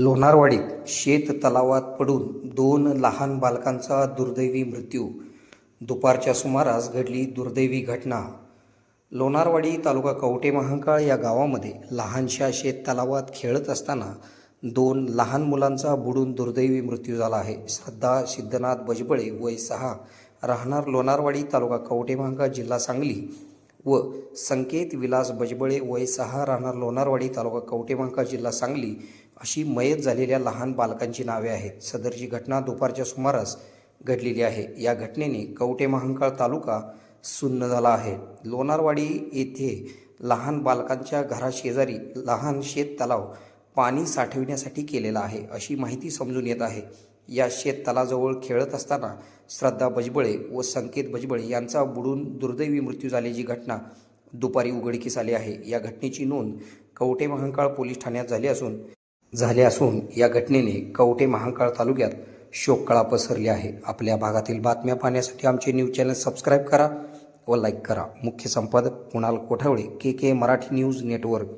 लोणारवाडीत शेत तलावात पडून दोन लहान बालकांचा दुर्दैवी मृत्यू. दुपारच्या सुमारास घडली दुर्दैवी घटना. लोणारवाडी तालुका कवटे महांकाळ या गावामध्ये लहानशा शेत तलावात खेळत असताना दोन लहान मुलांचा बुडून दुर्दैवी मृत्यू झाला आहे. श्रद्धा सिद्धनाथ बजबळे वय सहा. राहणार लोणारवाडी तालुका कवटे महांकाळ जिल्हा सांगली व संकेत विलास बजबळे वय सहा राहणार लोणारवाडी तालुका कवटेमांका जिल्हा सांगली अशी मयत झालेल्या लहान बालकांची नावे आहेत. सदरची घटना दुपारच्या सुमारास घडलेली आहे. या घटनेने कवटे महांकाळ तालुका सुन्न झाला आहे. लोणारवाडी येथे लहान बालकांच्या घराशेजारी लहान शेत तलाव पाणी साठविण्यासाठी केलेला आहे अशी माहिती समजून येत आहे. या शेत तलाजवळ खेळत असताना श्रद्धा बजबळे व संकेत बजबळे यांचा बुडून दुर्दैवी मृत्यू झाल्याची घटना दुपारी उघडकीस आली आहे. या घटनेची नोंद कवटे महांकाळ पोलीस ठाण्यात झाली असून झाले असून या घटनेने कवटे महांकाळ तालुक्यात शोककळा पसरली आहे. आपल्या भागातील बातम्या पाहण्यासाठी आमचे न्यूज चॅनल सबस्क्राईब करा व लाईक करा. मुख्य संपादक Kunal Kothawale K K Marathi news network.